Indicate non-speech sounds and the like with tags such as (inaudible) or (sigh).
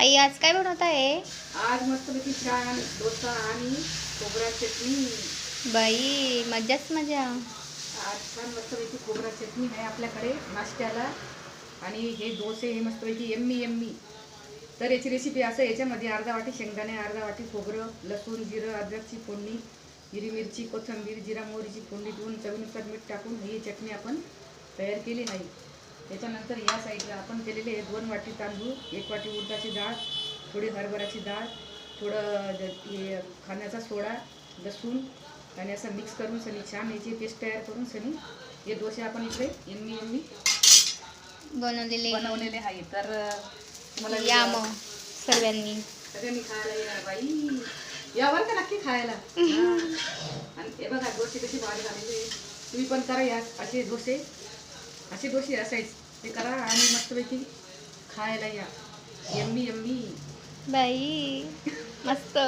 आई आज काय बनवत आहे? आज मस्तपैकी छान डोसा आणि खोबरा चटणी. बाई मजाच मजा. आज छान मस्तपैकी खोबरा चटणी आहे आपल्याकडे नाश्त्याला. आणि हे डोसे हे मस्तपैकी एम्मी एम्मी तर याची रेसिपी असं याच्यामध्ये अर्धा वाटी शेंगदाणे अर्धा वाटी खोबरं लसूण जिरं अद्रकची फोडणी हिरवी मिरची कोथिंबीर जिरा मोहरीची फोडणी देऊन चवीनुसार मीठ टाकून ही चटणी आपण तयार केली आहे. त्याच्यानंतर या साईडला आपण केलेले आहे दोन वाटी तांदूळ एक वाटी उडदाची डाळ थोडी हरभराची डाळ थोडं हे खाण्याचा सोडा लसूण आणि असं मिक्स करून सनी छान याची पेस्ट तयार करून सनी हे डोसे आपण इकडे एम्मी एम्मी बनवलेले. बनवलेले आहे. तर तुम्हाला या मग सर्वांनी. सगळ्यांनी खायला या बाई. यावर का नक्की खायला? (laughs) हा. आणि हे बघा डोसे कशी भारी झालेले तुम्ही पण करा या असे डोसे. असे गोष्टी असायचे. ते करा आणि मस्तपैकी खायला या. Yummy yummy. बाई मस्त.